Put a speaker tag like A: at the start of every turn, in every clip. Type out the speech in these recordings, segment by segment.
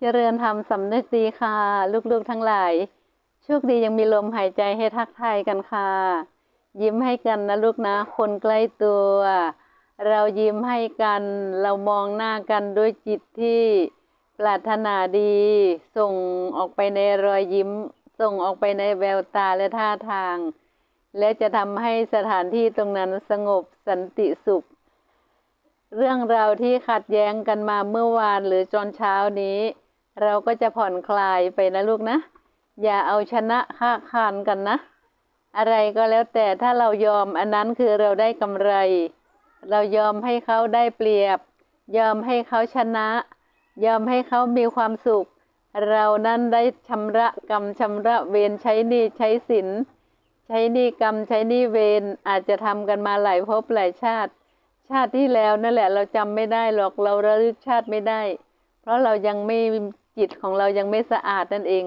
A: เจริญธรรมสำนึกดีค่ะ ลูกๆทั้งหลายโชคดียังมีลมหายใจให้ทักทายกันค่ะ ยิ้มให้กันนะลูกนะ คนใกล้ตัว เรายิ้มให้กัน เรามองหน้ากันด้วยจิตที่ปรารถนาดี ส่งออกไปในรอยยิ้ม ส่งออกไปในแววตาและท่าทาง และจะทำให้สถานที่ตรงนั้นสงบสันติสุข เรื่องราวที่ขัดแย้งกันมาเมื่อวานหรือจนเช้านี้ เราก็จะผ่อนคลายไปนะลูกนะ อย่าเอาชนะค้าคานกันนะ อะไรก็แล้วแต่ถ้าเรายอมอันนั้นคือเราได้กำไร เรายอมให้เขาได้เปรียบ ยอมให้เขาชนะ ยอมให้เขามีความสุข เรานั้นได้ชำระกรรมชำระเวรใช้หนี้ใช้สิน ใช้หนี้กรรมใช้หนี้เวรอาจจะทำกันมาหลายภพหลายชาติ ชาติที่แล้วนั่นแหละเราจำไม่ได้หรอกเราระลึกชาติไม่ได้ เพราะเรายังไม่ จิตของเรายังไม่สะอาดนั่นเอง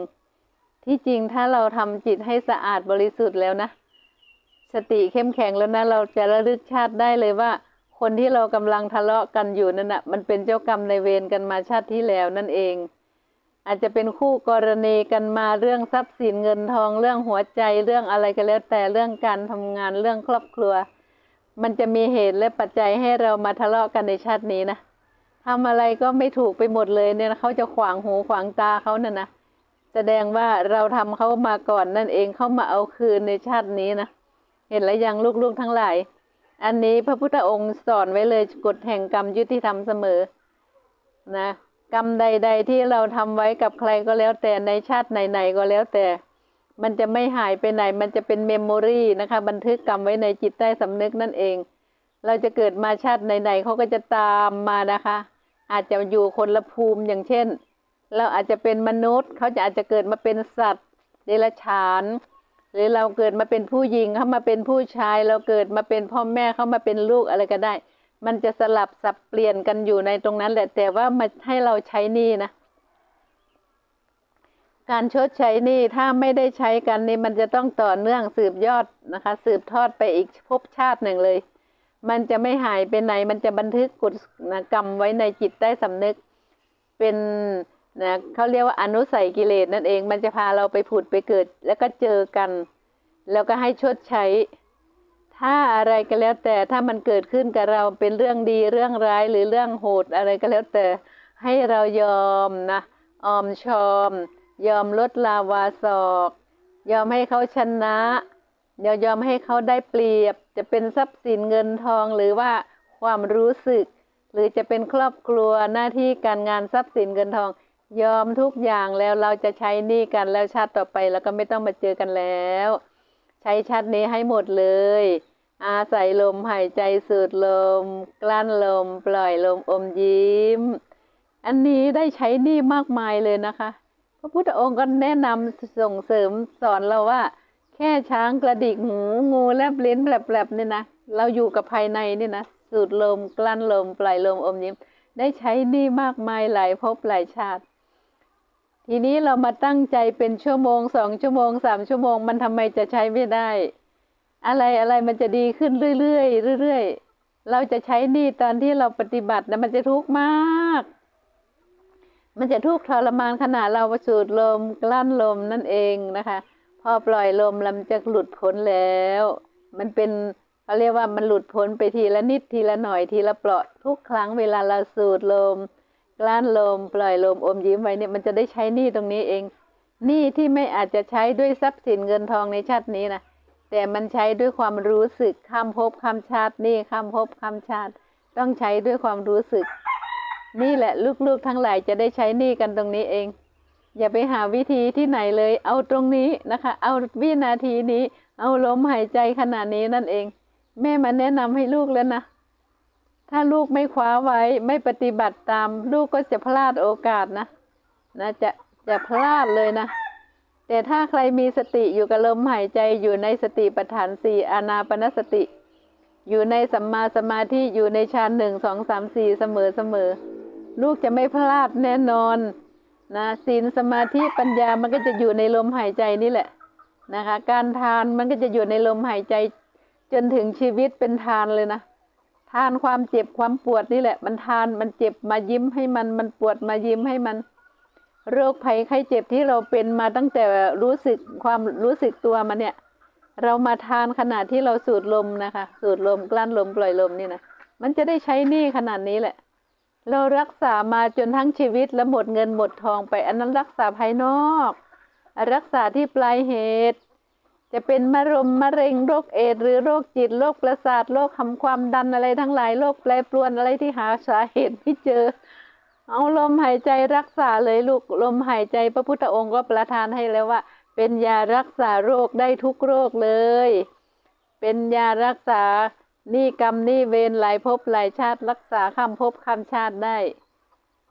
A: ที่จริงถ้าเราทำจิตให้สะอาดบริสุทธิ์แล้วนะ สติเข้มแข็งแล้วนะ เราจะระลึกชาติได้เลยว่า คนที่เรากำลังทะเลาะกันอยู่นั่นนะมันเป็นเจ้ากรรมในเวรกันมาชาติที่แล้วนั่นเอง อาจจะเป็นคู่กรณีกันมาเรื่องทรัพย์สินเงินทองเรื่องหัวใจเรื่องอะไรก็แล้วแต่เรื่องการทำงานเรื่องครอบครัว มันจะมีเหตุและปัจจัยให้เรามาทะเลาะกันในชาตินี้นะ ทำอะไรก็ไม่ถูกไปหมดเลยเนี่ยเขาจะขวางหูขวางตาเขาเนี่ยนะแสดงว่าเราทำเขามาก่อนนั่นเองเขามาเอาคืนในชาตินี้นะเห็นแล้วยังลูกๆทั้งหลาย อันนี้พระพุทธองค์สอนไว้เลยกฎแห่งกรรมยุติธรรมเสมอนะกรรมใด ๆ ที่เราทำไว้กับใครก็แล้วแต่ในชาติไหนๆก็แล้วแต่ มันจะไม่หายไปไหน มันจะเป็นเมมโมรีนะคะ บันทึกกรรมไว้ในจิตใต้สำนึกนั่นเอง เราจะเกิดมาชาติไหนๆเขาก็จะตามมานะคะ อาจจะอยู่คนละภูมิอย่างเช่น เราอาจจะเป็นมนุษย์ เขาจะอาจจะเกิดมาเป็นสัตว์เดรัจฉาน หรือเราเกิดมาเป็นผู้หญิงเขามาเป็นผู้ชาย เราเกิดมาเป็นพ่อแม่เขามาเป็นลูกอะไรก็ได้ มันจะสลับสับเปลี่ยนกันอยู่ในตรงนั้นแหละแต่ว่ามาให้เราใช้นี่นะการชดใช้นี้ถ้าไม่ได้ใช้กันนี่มันจะต้องต่อเนื่องสืบยอดนะคะ สืบทอดไปอีกภพชาติหนึ่งเลย มันจะไม่หายไปไหน มันจะบันทึกกฎกรรมไว้ในจิตใต้สำนึก เป็นนะเขาเรียกว่าอนุสัยกิเลสนั่นเอง มันจะพาเราไปผุดไปเกิด แล้วก็เจอกัน แล้วก็ให้ชดใช้ ถ้าอะไรก็แล้วแต่ถ้ามันเกิดขึ้นกับเราเป็นเรื่องดีเรื่องร้ายหรือเรื่องโหดอะไรก็แล้วแต่ ให้เรายอมนะออมชอม ยอมลดลาวาศอก ยอมให้เขาชนะ ยอมยอมให้เขาได้เปรียบ จะเป็นทรัพย์สินเงินทองหรือว่าความรู้สึก หรือจะเป็นครอบครัวหน้าที่การงานทรัพย์สินเงินทอง ยอมทุกอย่างแล้วเราจะใช้นี้กันแล้วชาติต่อไปแล้วก็ไม่ต้องมาเจอกันแล้ว ใช้ชาตินี้ให้หมดเลย อาศัยลมหายใจสูดลม กลั้นลม ปล่อยลมอมยิ้ม อันนี้ได้ใช้นี้มากมายเลยนะคะ พระพุทธองค์ก็แนะนำส่งเสริมสอนเราว่า แค่ช้างกระดิกหูงูแลบลิ้นแผลบๆเนี่ยนะเราอยู่กับภายในเนี่ยนะสูดลมกลั้นลมปล่อยลมอมยิ้ม ได้ใช้นี้มากมายหลายภพหลายชาติ ทีนี้เรามาตั้งใจเป็นชั่วโมงสองชั่วโมงสามชั่วโมง มันทำไมจะใช้ไม่ได้ อะไรอะไรมันจะดีขึ้นเรื่อยๆเรื่อยๆเราจะใช้นี้ตอนที่เราปฏิบัตินะมันจะทุกข์มาก มันจะทุกข์ทรมานขณะเราสูดลมกลั้นลมนั่นเองนะคะ พอปล่อยลมลำจะหลุดพ้นแล้ว มันเป็นเขาเรียกว่ามันหลุดพ้นไปทีละนิดทีละหน่อยทีละเปราะทุกครั้งเวลาเราสูดลมกลั้นลม ปล่อยลมอมยิ้มไว้เนี่ยมันจะได้ใช้หนี้ตรงนี้เองหนี้ที่ไม่อาจจะใช้ด้วยทรัพย์สินเงินทองในชาตินี้นะแต่มันใช้ด้วยความรู้สึกข้ามภพข้ามชาตินี่ข้ามภพข้ามชาติ ต้องใช้ด้วยความรู้สึก นี่แหละลูกๆทั้งหลายจะได้ใช้หนี้กันตรงนี้เอง อย่าไปหาวิธีที่ไหนเลย เอาตรงนี้นะคะ เอาวินาทีนี้ เอาลมหายใจขนาดนี้นั่นเอง แม่มาแนะนำให้ลูกแล้วนะ ถ้าลูกไม่คว้าไว้ไม่ปฏิบัติตาม ลูกก็จะพลาดโอกาสนะนะจะจะพลาดเลยนะ แต่ถ้าใครมีสติอยู่กับลมหายใจอยู่ในสติปัฏฐานสี่อานาปนสติ อยู่ในสัมมาสมาธิอยู่ในฌานหนึ่งสองสามสี่เสมอเสมอลูกจะไม่พลาดแน่นอน นะศีลสมาธิปัญญามันก็จะอยู่ในลมหายใจนี่แหละนะคะ การทานมันก็จะอยู่ในลมหายใจ จนถึงชีวิตเป็นทานเลยนะทานความเจ็บความปวดนี่แหละ มันทานมันเจ็บมายิ้มให้มันมันปวดมายิ้มให้มัน โรคภัยไข้เจ็บที่เราเป็นมาตั้งแต่รู้สึกความรู้สึกตัวมาเนี่ย เรามาทานขนาดที่เราสูดลมนะคะ สูดลมกลั้นลมปล่อยลมนี่นะมันจะได้ใช้หนี้ขนาดนี้แหละ เรารักษามาจนทั้งชีวิตแล้วหมดเงินหมดทองไป อันนั้นรักษาภายนอก รักษาที่ปลายเหตุ จะเป็นมะเรมมะเร็งโรคเอดส์หรือโรคจิตโรคประสาทโรคคำความดันอะไรทั้งหลายโรคแปรปรวนอะไรที่หาสาเหตุไม่เจอ เอาลมหายใจรักษาเลยลูกลมหายใจพระพุทธองค์ก็ประทานให้แล้วว่า เป็นยารักษาโรคได้ทุกโรคเลย เป็นยารักษา นี่กรรมนี่เวรหลายภพหลายชาติรักษาข้ามภพข้ามชาติได้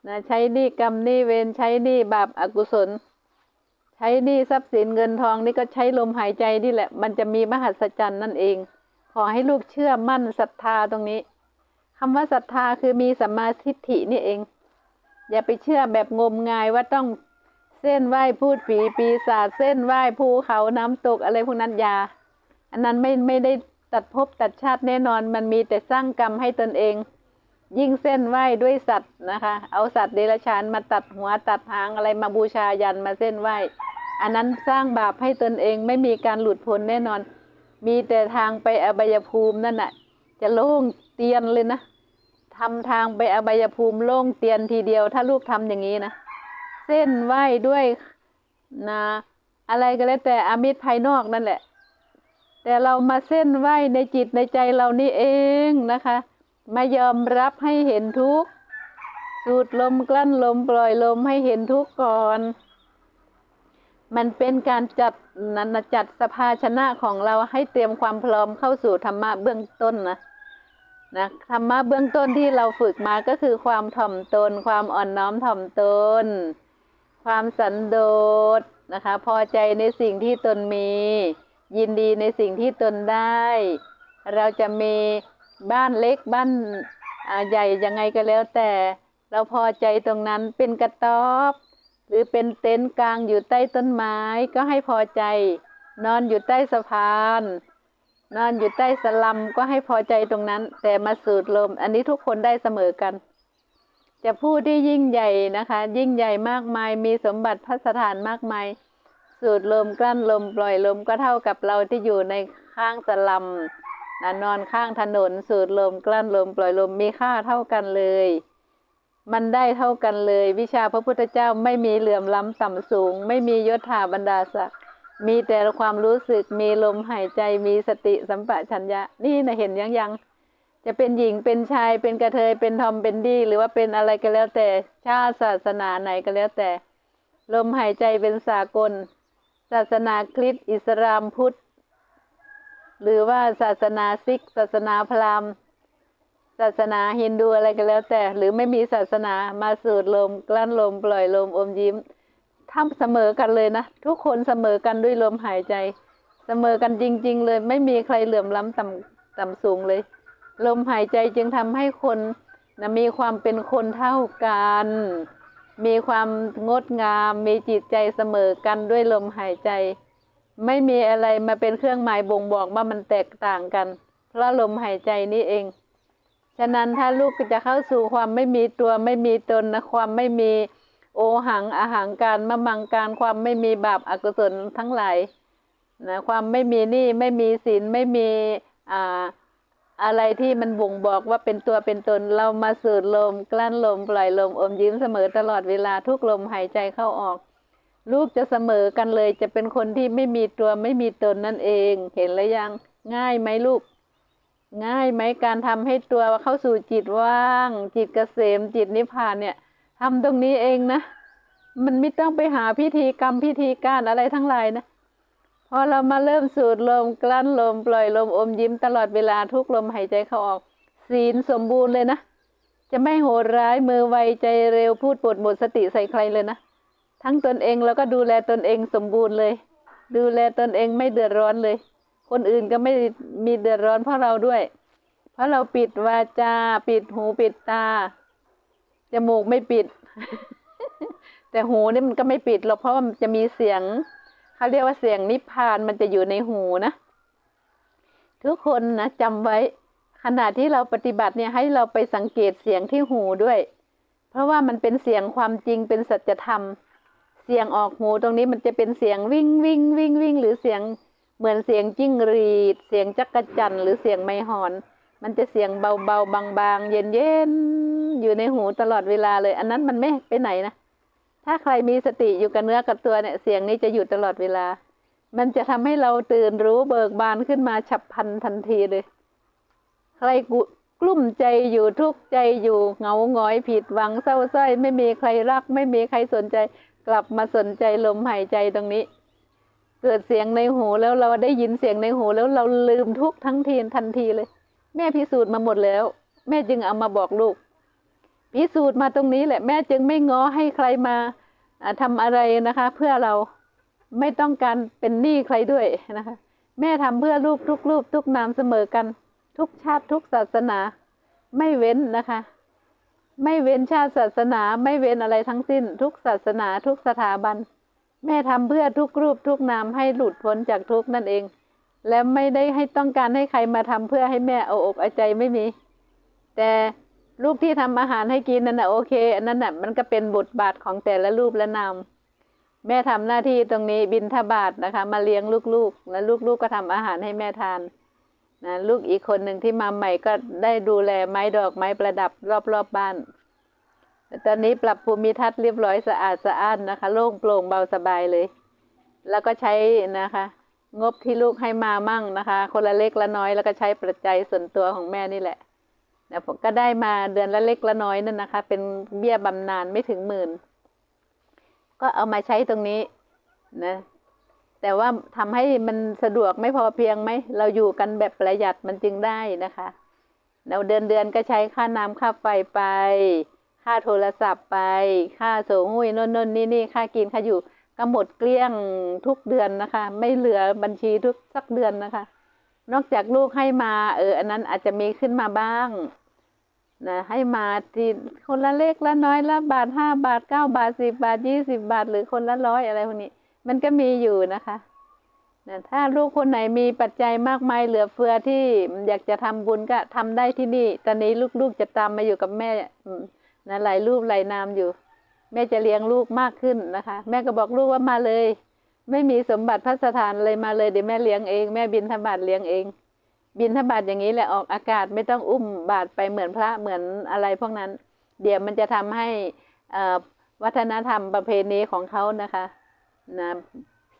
A: นะใช้นี่กรรมนี่เวรใช้นี่บาปอกุศล ใช้นี่ทรัพย์สินเงินทองนี่ก็ใช้ลมหายใจนี่แหละ มันจะมีมหัศจรรย์นั่นเอง ขอให้ลูกเชื่อมั่นศรัทธาตรงนี้คำว่าศรัทธาคือมีสัมมาทิฏฐินี่เอง อย่าไปเชื่อแบบงมงายว่าต้องเส้นไหว้พูดผีปีศาจเส้นไหว้ภูเขาน้ำตกอะไรพวกนั้นยา อันนั้นไม่ไม่ได้ ตัดภพตัดชาติแน่นอนมันมีแต่สร้างกรรมให้ตนเอง ยิ่งเส้นไหว้ด้วยสัตว์นะคะ เอาสัตว์เดรัจฉานมาตัดหัวตัดหางอะไรมาบูชายันมาเส้นไหว้อันนั้นสร้างบาปให้ตนเองไม่มีการหลุดพ้นแน่นอน มีแต่ทางไปอบายภูมินั่นน่ะจะโล่งเตียนเลยนะทำทางไปอบายภูมิโล่งเตียนทีเดียว ถ้าลูกทำอย่างนี้นะเส้นไหว้ด้วยนะอะไรก็แล้วแต่อมิตรภายนอกนั่นแหละ แต่เรามาเส้นไหวในจิตในใจเรานี่เองนะคะ มายอมรับให้เห็นทุกสูดลมกลั้นลมปล่อยลมให้เห็นทุกก่อน มันเป็นการจัดนันจัดสภาชนะของเราให้เตรียมความพร้อมเข้าสู่ธรรมะเบื้องต้นนะนะธรรมะเบื้องต้นที่เราฝึกมาก็คือความถ่อมตน ความอ่อนน้อมถ่อมตน ความสันโดษนะคะ พอใจในสิ่งที่ตนมี ยินดีในสิ่งที่ตนได้ เราจะมีบ้านเล็กบ้านใหญ่ยังไงก็แล้วแต่ เราพอใจตรงนั้นเป็นกระต๊อบ หรือเป็นเต็นท์กลางอยู่ใต้ต้นไม้ก็ให้พอใจ นอนอยู่ใต้สะพาน นอนอยู่ใต้สลัมก็ให้พอใจตรงนั้น แต่มาสูดลม อันนี้ทุกคนได้เสมอกัน จะผู้ที่ยิ่งใหญ่นะคะ ยิ่งใหญ่มากมายมีสมบัติพัสถานมากมาย สูดลมกลั้นลมปล่อยลมก็เท่ากับเราที่อยู่ในข้างสลัมนะนอนข้างถนนสูดลมกลั้นลมปล่อยลมมีค่าเท่ากันเลย มันได้เท่ากันเลย วิชาพระพุทธเจ้าไม่มีเหลื่อมล้ำต่ำสูง ไม่มียศถาบรรดาศักดิ์มีแต่ความรู้สึกมีลมหายใจมีสติสัมปชัญญะ นี่นะเห็นยังยังจะเป็นหญิงเป็นชายเป็นกระเทยเป็นทอมเป็นดีหรือว่าเป็นอะไรก็แล้วแต่ชาติศาสนาไหนก็แล้วแต่ ลมหายใจเป็นสากล ศาสนาคริสต์อิสลามพุทธ หรือว่าศาสนาซิก ศาสนาพราหมณ์ ศาสนาฮินดูอะไรก็แล้วแต่ หรือไม่มีศาสนามาสูดลม กลั้นลม ปล่อยลมอมยิ้มทำเสมอกันเลยนะ ทุกคนเสมอกันด้วยลมหายใจ เสมอกันจริง ๆ เลย ไม่มีใครเหลื่อมล้ำต่ำต่ำสูงเลย ลมหายใจจึงทำให้คนนะมีความเป็นคนเท่ากัน มีความงดงาม มีจิตใจเสมอกันด้วยลมหายใจ ไม่มีอะไรมาเป็นเครื่องหมายบ่งบอกว่ามันแตกต่างกัน เพราะลมหายใจนี้เอง ฉะนั้นถ้าลูกจะเข้าสู่ความไม่มีตัวไม่มีตนนะความไม่มีโอหังอาหังการมะมังการความไม่มีบาปอกุศลทั้งหลายนะความไม่มีหนี้ไม่มีศีลไม่มีอ่า อะไรที่มันบ่งบอกว่าเป็นตัวเป็นตนเรามาสูดลม กลั้นลมปล่อยลมอมยิ้มเสมอตลอดเวลาทุกลมหายใจเข้าออก ลูกจะเสมอกันเลยจะเป็นคนที่ไม่มีตัวไม่มีตนนั่นเอง เห็นแล้วยังง่ายไหมลูก ง่ายไหมการทำให้ตัวเข้าสู่จิตว่าง จิตเกษมจิตนิพพานเนี่ยทำตรงนี้เองนะ มันไม่ต้องไปหาพิธีกรรมพิธีการอะไรทั้งหลายนะ พอเรามาเริ่มสูดลมกลั้นลมปล่อยลมอมยิ้มตลอดเวลาทุกลมหายใจเข้าออกศีลสมบูรณ์เลยนะ จะไม่โหดร้ายมือไวใจเร็วพูดปดหมดสติใส่ใครเลยนะ ทั้งตนเองแล้วก็ดูแลตนเองสมบูรณ์เลย ดูแลตนเองไม่เดือดร้อนเลย คนอื่นก็ไม่มีเดือดร้อนเพราะเราด้วย เพราะเราปิดวาจา ปิดหูปิดตาจมูกไม่ปิด แต่หูนี่มันก็ไม่ปิดหรอกเพราะมันจะมีเสียง เขาเรียกว่าเสียงนิพพานมันจะอยู่ในหูนะ ทุกคนนะจำไว้ ขณะที่เราปฏิบัติเนี่ยให้เราไปสังเกตเสียงที่หูด้วย เพราะว่ามันเป็นเสียงความจริงเป็นสัจธรรม เสียงออกหูตรงนี้มันจะเป็นเสียงวิ่งวิ่งวิ่งวิ่งหรือเสียงเหมือนเสียงจิ้งหรีด เสียงจักระจันหรือเสียงไม้หอน มันจะเสียงเบาๆบางๆ เย็นๆอยู่ในหูตลอดเวลาเลย อันนั้นมันไม่ไปไหนนะ ถ้าใครมีสติอยู่กับเนื้อกับตัวเนี่ยเสียงนี้จะอยู่ตลอดเวลา มันจะทำให้เราตื่นรู้เบิกบานขึ้นมาฉับพลันทันทีเลย ใครกุกลุ้มใจอยู่ทุกข์ใจอยู่เหงาหงอยผิดหวังเศร้าส้อยไม่มีใครรัก ไม่มีใครสนใจ กลับมาสนใจลมหายใจตรงนี้ เกิดเสียงในหูแล้วเราได้ยินเสียงในหูแล้วเราลืมทุกทั้งทีทันทีเลย แม่พิสูจน์มาหมดแล้ว แม่จึงเอามาบอกลูก พิสูจน์มาตรงนี้แหละแม่จึงไม่ง้อให้ใครมาอ่าทำอะไรนะคะ เพื่อเราไม่ต้องการเป็นหนี้ใครด้วยนะคะ แม่ทำเพื่อลูกทุกรูปทุกนามเสมอกัน ทุกชาติทุกศาสนา ไม่เว้นนะคะ ไม่เว้นชาติศาสนาไม่เว้นอะไรทั้งสิ้น ทุกศาสนาทุกสถาบัน แม่ทำเพื่อทุกรูปทุกนามให้หลุดพ้นจากทุกนั่นเอง และไม่ได้ให้ต้องการให้ใครมาทำเพื่อให้แม่เอาอกเอาใจไม่มี แต่ ลูกที่ทำอาหารให้กินนั่นนะโอเค อันนั้นน่ะมันก็เป็นบทบาทของแต่ละรูปและนามแม่ทำหน้าที่ตรงนี้บินทบาทนะคะ มาเลี้ยงลูกๆ แล้วลูกๆก็ทำอาหารให้แม่ทานนะลูกอีกคนหนึ่งที่มาใหม่ก็ได้ดูแลไม้ดอกไม้ประดับรอบๆบบ้านแต่ตอนนี้ปรับภูมิทัศน์เรียบร้อยสะอาดสะอ้านนะคะ โล่งโปร่งเบาสบายเลย แล้วก็ใช้นะคะ งบที่ลูกให้มามั่งนะคะ คนละเล็กละน้อยแล้วก็ใช้ปัจจัยส่วนตัวของแม่นี่แหละ นะผมก็ได้มาเดือนละเล็กละน้อยนั่นนะคะ เป็นเบี้ยบำนาญไม่ถึงหมื่น ก็เอามาใช้ตรงนี้นะแต่ว่าทำให้มันสะดวกไม่พอเพียงไหม เราอยู่กันแบบประหยัดมันจึงได้นะคะ เราเดือนเดือนก็ใช้ค่าน้ำค่าไฟไป ค่าโทรศัพท์ไป ค่าโสหุ้ยน่นน่นนี่นี่ค่ากินค่าอยู่ก็หมดเกลี้ยงทุกเดือนนะคะ ไม่เหลือบัญชีทุกสักเดือนนะคะ นอกจากลูกให้มาเอออันนั้นอาจจะมีขึ้นมาบ้าง นะให้มาทีคนละเล็กละน้อยละบาทห้าบาทเก้าบาทสิบบาทยี่สิบาท หรือคนละร้อยอะไรพวกนี้ มันก็มีอยู่นะคะนะถ้าลูกคนไหนมีปัจจัยมากมายเหลือเฟือที่อยากจะทำบุญก็ทำได้ที่นี่ ตอนนี้ลูกๆจะตามมาอยู่กับแม่นะหลายรูปหลายนามอยู่ แม่จะเลี้ยงลูกมากขึ้นนะคะ แม่ก็บอกลูกว่ามาเลย ไม่มีสมบัติพระสถานเลยมาเลยเดี๋ยวแม่เลี้ยงเอง แม่บินทบาทเลี้ยงเอง บินทบาทอย่างนี้แหละออกอากาศไม่ต้องอุ้มบาทไปเหมือนพระเหมือนอะไรพวกนั้น เดี๋ยวมันจะทำให้วัฒนธรรมประเพณีของเขานะคะนะ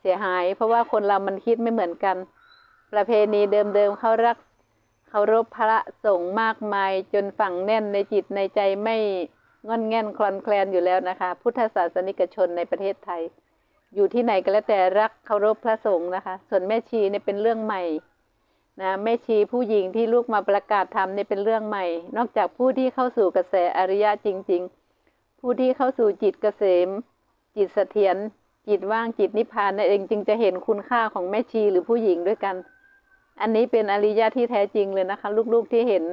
A: เสียหาย เพราะว่าคนเรามันคิดไม่เหมือนกัน ประเพณีเดิมๆเขารักเคารพพระสงฆ์มากมายจนฝังแน่นในจิตในใจไม่งอนแง่นคลอนแคลนอยู่แล้วนะคะ พุทธศาสนิกชนในประเทศไทย อยู่ที่ไหนก็แล้วแต่รักเคารพพระสงฆ์นะคะ ส่วนแม่ชีเนี่ยเป็นเรื่องใหม่ นะแม่ชีผู้หญิงที่ลูกมาประกาศธรรมนี่เป็นเรื่องใหม่ นอกจากผู้ที่เข้าสู่กระแสอริยะจริง ๆ ผู้ที่เข้าสู่จิตเกษม จิตเสถียรจิตว่างจิตนิพพานนั่นเองจึงจะเห็นคุณค่าของแม่ชีหรือผู้หญิงด้วยกัน อันนี้เป็นอริยะที่แท้จริงเลยนะคะ ลูกๆที่เห็น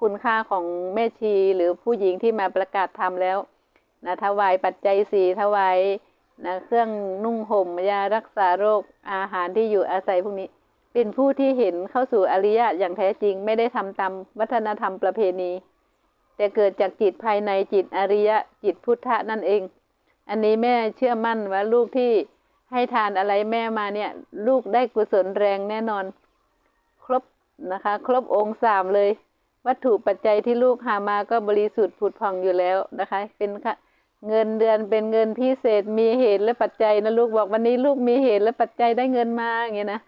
A: คุณค่าของแม่ชีหรือผู้หญิงที่มาประกาศธรรมแล้วนะถวายปัจจัยสีถวายนะเครื่องนุ่งห่มยารักษาโรคอาหารที่อยู่อาศัยพวกนี้ เป็นผู้ที่เห็นเข้าสู่อริยะอย่างแท้จริงไม่ได้ทำตามวัฒนธรรมประเพณี แต่เกิดจากจิตภายในจิตอริยะจิตพุทธะนั่นเอง อันนี้แม่เชื่อมั่นว่าลูกที่ให้ทานอะไรแม่มาเนี่ย ลูกได้กุศลแรงแน่นอน ครบนะคะ ครบองค์สามเลย วัตถุปัจจัยที่ลูกหามาก็บริสุทธิ์ผุดผ่องอยู่แล้วนะคะ เป็นค่ะเงินเดือนเป็นเงินพิเศษมีเหตุและปัจจัยนะลูกบอกวันนี้ลูกมีเหตุและปัจจัยได้เงินมาอย่างเงี้ยนะ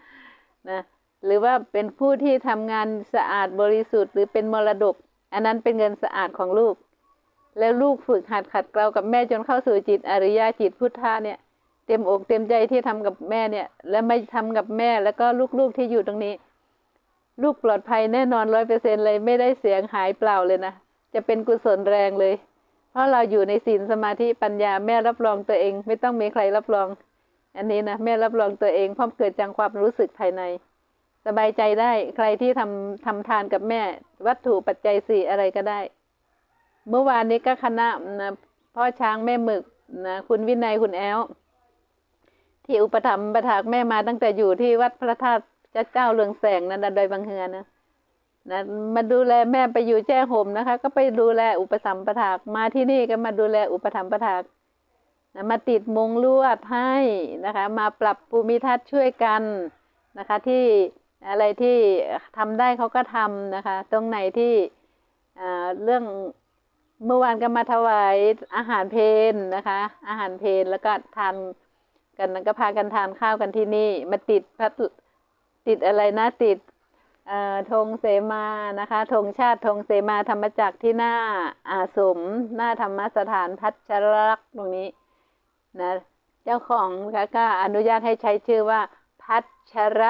A: นะหรือว่าเป็นผู้ที่ทำงานสะอาดบริสุทธิ์ หรือเป็นมรดก อันนั้นเป็นเงินสะอาดของลูก แล้วลูกฝึกหัดขัดเกลากับแม่จนเข้าสู่จิตอริยะจิตพุทธะเนี่ยเต็มอกเต็มใจที่ทำกับแม่เนี่ย และไม่ทำกับแม่แล้วก็ลูกๆที่อยู่ตรงนี้ ลูกปลอดภัยแน่นอนร้อยเปอร์เซ็นเลยไม่ได้เสียงหายเปล่าเลยนะจะเป็นกุศลแรงเลย เพราะเราอยู่ในศีลสมาธิปัญญาแม่รับรองตัวเอง ไม่ต้องมีใครรับรอง อันนี้นะแม่รับรองตัวเองพราะเกิดจากความรู้สึกภายใน สบายใจได้ใครที่ทำทำทานกับแม่ วัตถุปัจจัยสี่อะไรก็ได้ เมื่อวานนี้ก็คณะนะพ่อช้างแม่หมึกนะคุณวินัยคุณแอลที่อุปถัมภ์ประถากแม่มาตั้งแต่อยู่ที่วัดพระธาตุเจ้าเจ้าเรืองแสงนั้นนะโดอยบางเฮือนะนะมาดูแลแม่ไปอยู่แจ้ห่มนะคะ ก็ไปดูแลอุปถัมประถากมาที่นี่ก็มาดูแลอุปถัมภ์ประถาก นะมาติดมงลวดให้นะคะ มาปรับภูมิทัศน์ช่วยกันนะคะที่อะไรที่ทำได้เขาก็ทำนะคะ ตรงไหนที่เรื่องเมื่อวานก็มาถวายอาหารเพนนะคะ อาหารเพนแล้วก็ทานกันก็พากันทานข้าวกันที่นี่ มาติดพัดติดอะไรนะติดธงเสมานะคะธงชาติธงเสมาธรรมจักรที่หน้าอาสม หน้าธรรมสถานพัชรลักษณ์ตรงนี้ นะเจ้าของนะคะก็อนุญาตให้ใช้ชื่อว่า พัชร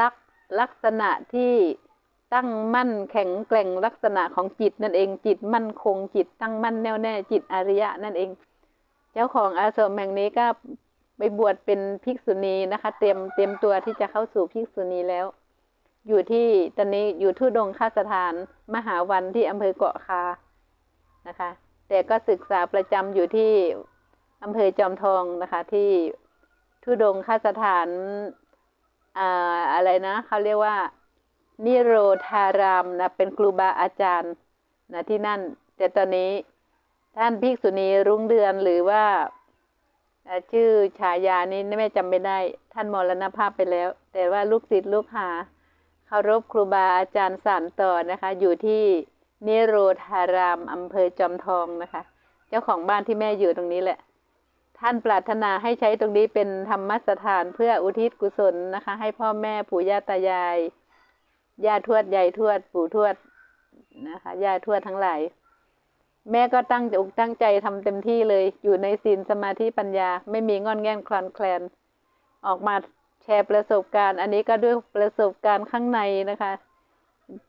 A: ลักษลักษณะที่ตั้งมั่นแข็งแกร่งลักษณะของจิตนั่นเองจิตมั่นคงจิตตั้งมั่นแน่วแน่จิตอริยะนั่นเอง เจ้าของอาสมแห่งนี้ก็ไปบวชเป็นภิกษุณีนะคะ เตรียมเตรียมตัวที่จะเข้าสู่ภิกษุณีแล้ว อยู่ที่ตอนนี้อยู่ทุดงคสถานมหาวันที่อำเภอเกาะคานะคะ แต่ก็ศึกษาประจำอยู่ที่ อำเภอจอมทองนะคะ ที่ทุดงคสถานอ่าอะไรนะเขาเรียกว่า นิโรธารามนะเป็นครูบาอาจารย์นะที่นั่น แต่ตอนนี้ท่านภิกษุณีรุ่งเรือนหรือว่าชื่อฉายานี้แม่จำไม่ได้ ท่านมรณภาพไปแล้ว แต่ว่าลูกศิษย์ลูกหาเคารพครูบาอาจารย์สานต่อนะคะ อยู่ที่นิโรธารามอำเภอจอมทองนะคะ เจ้าของบ้านที่แม่อยู่ตรงนี้แหละ ท่านปรารถนาให้ใช้ตรงนี้เป็นธรรมสถานเพื่ออุทิศกุศลนะคะ ให้พ่อแม่ปู่ย่าตายายย่าทวดยายทวด ปู่ทวดนะคะย่าทวดทั้งหลายแม่ก็ตั้งอกตั้งใจทำเต็มที่เลย อยู่ในศีลสมาธิปัญญา ไม่มีงอนแง่นคลอนแคลน ออกมาแชร์ประสบการณ์ อันนี้ก็ด้วยประสบการณ์ข้างในนะคะ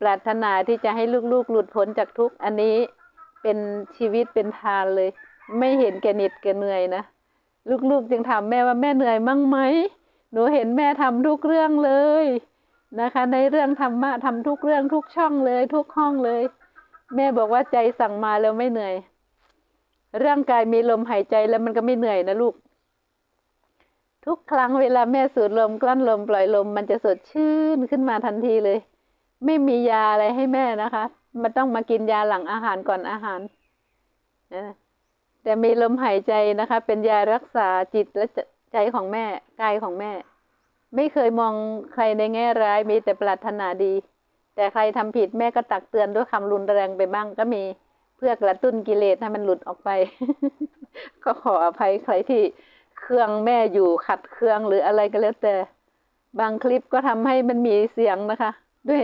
A: ปรารถนาที่จะให้ลูกๆ หลุดพ้นจากทุกข์อันนี้เป็นชีวิตเป็นทานเลย ไม่เห็นแก่น็ดแก่เหนื่อยนะ ลูกๆจึงถามแม่ว่าแม่เหนื่อยมั่งไหมหนูเห็นแม่ทำทุกเรื่องเลยนะคะ ในเรื่องธรรมะทำทุกเรื่องทุกช่องเลย ทุกห้องเลย แม่บอกว่าใจสั่งมาแล้วไม่เหนื่อยร่างกายมีลมหายใจแล้วมันก็ไม่เหนื่อยนะลูก ทุกครั้งเวลาแม่สูดลมกลั้นลมปล่อยลม มันจะสดชื่นขึ้นมาทันทีเลย ไม่มียาอะไรให้แม่นะคะ มันต้องมากินยาหลังอาหารก่อนอาหารนะ แต่มีลมหายใจนะคะ เป็นยารักษาจิตและใจของแม่กายของแม่ ไม่เคยมองใครในแง่ร้ายมีแต่ปรารถนาดี แต่ใครทำผิดแม่ก็ตักเตือนด้วยคำรุนแรงไปบ้างก็มีเพื่อกระตุ้นกิเลสให้มันหลุดออกไป ก็ขออภัยใครที่เครื่องแม่อยู่ขัดเครื่องหรืออะไรก็แล้วแต่ บางคลิปก็ทำให้มันมีเสียงนะคะ ด้วย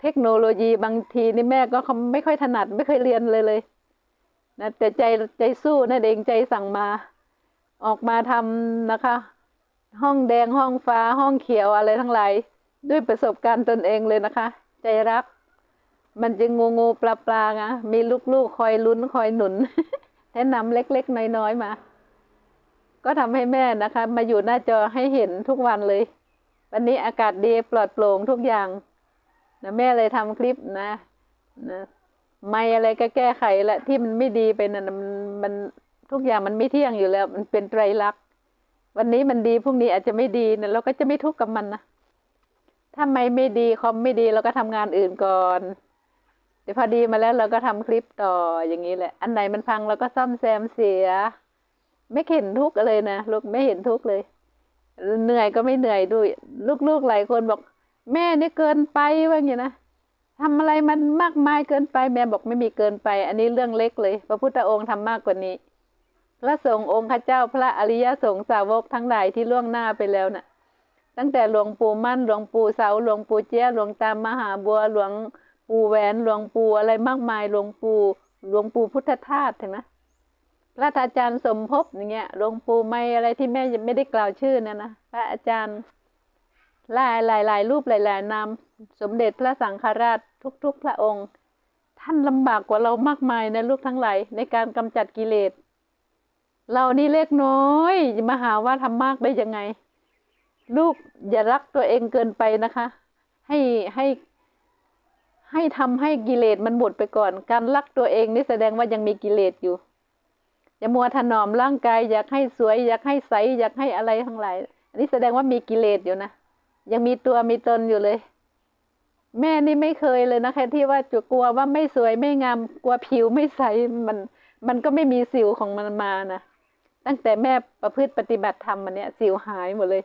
A: เทคโนโลยีบางทีนี่แม่ก็ไม่ค่อยถนัดไม่เคยเรียนเลยเลย นะแต่ใจใจสู้นั่นเองใจสั่งมา ออกมาทำนะคะ ห้องแดงห้องฟ้าห้องเขียวอะไรทั้งหลายด้วยประสบการณ์ตนเองเลยนะคะ ใจรัก มันจะงูงูปลาปลาไงมีลูกๆคอยลุ้นคอยหนุนแนะนำเล็กๆ น้อยๆมา ก็ทำให้แม่นะคะ มาอยู่หน้าจอให้เห็นทุกวันเลย วันนี้อากาศดีปลอดโปร่งทุกอย่างนะแม่เลยทำคลิปนะนะ ไม่อะไรก็แก้ไขละที่มันไม่ดีไปนะั่นมันมันทุกอย่างมันไม่เที่ยงอยู่แล้ว มันเป็นไตรลักษณ์วันนี้มันดีพรุ่งนี้อาจจะไม่ดีนะเราก็จะไม่ทุกข์กับมันนะถ้าไม่ไม่ดีคอมไม่ดีเราก็ทำงานอื่นก่อนเดี๋ยวพอดีมาแล้วเราก็ทำคลิปต่ออย่างนี้แหละ อันไหนมันพังเราก็ซ่อมแซมเสีย ไม่เห็นทุกข์เลยนะลูกไม่เห็นทุกข์เลย เหนื่อยก็ไม่เหนื่อยด้วย ลูกๆหลายคนบอก แม่นี่เกินไปว่าอย่างนี้นะ ทำอะไรมันมากมายเกินไป แม่บอกไม่มีเกินไป อันนี้เรื่องเล็กเลย พระพุทธองค์ทำมากกว่านี้ พระสงฆ์องค์ข้าเจ้าพระอริยสงฆ์สาวกทั้งหลายที่ล่วงหน้าไปแล้วน่ะ ตั้งแต่หลวงปู่มั่นหลวงปู่เสาหลวงปู่เจ้าหลวงตามมหาบัวหลวงปู่แหวนหลวงปู่อะไรมากมายหลวงปู่หลวงปู่พุทธทาสเห็นไหมพระอาจารย์สมภพอย่างเงี้ยหลวงปู่ไม่อะไรที่แม่ยังไม่ได้กล่าวชื่อนะนะพระอาจารย์ หลายหลายหลายรูปหลายหลายนามสมเด็จพระสังฆราชทุก ๆ พระองค์ ท่านลำบากกว่าเรามากมายนะลูกทั้งหลายในการกำจัดกิเลส เรานี่เล็กน้อยมาหาว่าทำมากได้ยังไง ลูกอย่ารักตัวเองเกินไปนะคะ ให้ให้ ให้ทำให้กิเลสมันหมดไปก่อน การรักตัวเองนี่แสดงว่ายังมีกิเลสอยู่อย่ามัวถนอมร่างกายอยากให้สวย อยากให้ใสอยากให้อะไรทั้งหลาย อันนี้แสดงว่ามีกิเลสอยู่นะ ยังมีตัวมีตนอยู่เลย แม่นี่ไม่เคยเลยนะคะ ที่ว่าจะกลัวว่าไม่สวยไม่งามกลัวผิวไม่ใสมันมันก็ไม่มีสิวของมันมานะตั้งแต่แม่ประพฤติปฏิบัติธรรมมาเนี่ย สิวหายหมดเลย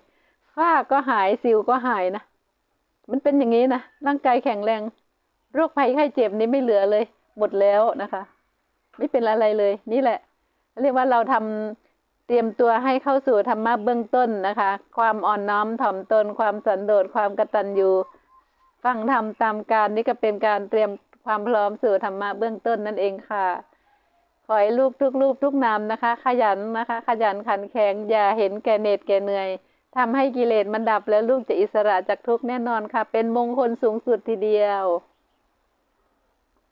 A: ฝ้าก็หายสิวก็หายนะมันเป็นอย่างนี้นะร่างกายแข็งแรงโรคภัยไข้เจ็บนี้ไม่เหลือเลย หมดแล้วนะคะ ไม่เป็นอะไรเลย นี่แหละ เรียกว่าเราทำเต รียมตัวให้เข้าสู่ธรรมะเบื้องต้นนะคะ ความอ่อนน้อมถ่อมตน ความสันโดษ ความกตัญญูฟังธรรมตามการนี่ก็เป็นการเตรียมความพร้อมสู่ธรรมะเบื้องต้นนั่นเองค่ะขอให้ลูกทุกรูปทุกนามนะคะ ขยันนะคะ ขยันขันแข็งอย่าเห็นแก่เหน็ดแก่เหนื่อยทำให้กิเลสมันดับแล้วลูกจะอิสระจากทุกแน่นอนค่ะ เป็นมงคลสูงสุดทีเดียว